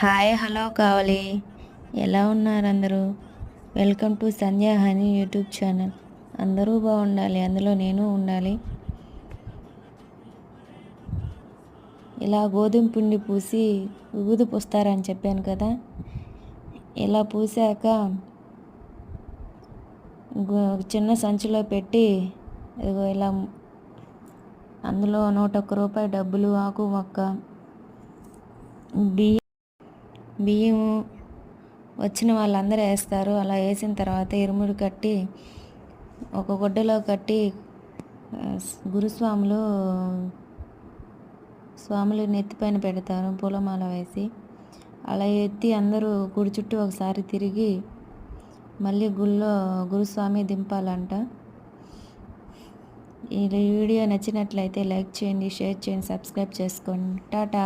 Hi hello కావాలి. ఎలా ఉన్నారు అందరూ? Welcome to Sandhya honey YouTube channel. అందరూ బాగుండాలి అందులో నేను ఉండాలి. ఇలా గోధుమ పిండి పూసి ఊదు పూస్తారని చెప్పాను కదా. ఇలా పూసాక చిన్న సంచిలో పెట్టి ఇలా అందులో నూట ఒక్క రూపాయి డబ్బులు ఆకు మొక్క బియ్యం బియ్యం వచ్చిన వాళ్ళందరూ వేస్తారు. అలా వేసిన తర్వాత ఇరుముడు కట్టి ఒక గుడ్డలో కట్టి గురుస్వాములు స్వాములు నెత్తిపైన పెడతారు పూలమాల వేసి. అలా ఎత్తి అందరూ గుడి చుట్టూ ఒకసారి తిరిగి మళ్ళీ గుళ్ళో గురుస్వామి దింపాలంట. ఈ వీడియో నచ్చినట్లయితే లైక్ చేయండి షేర్ చేయండి సబ్స్క్రైబ్ చేసుకోండి. టాటా!